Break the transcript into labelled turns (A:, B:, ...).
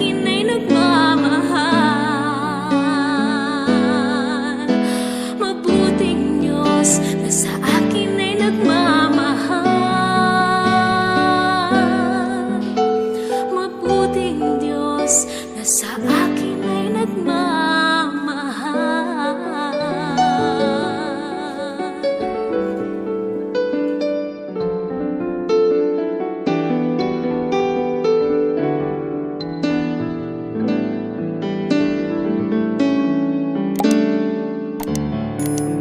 A: akin ay nagmamahal. Mabuting Diyos na sa akin ay nagmamahal. Mabuting Diyos na akin ay nagmamahal. Thank you.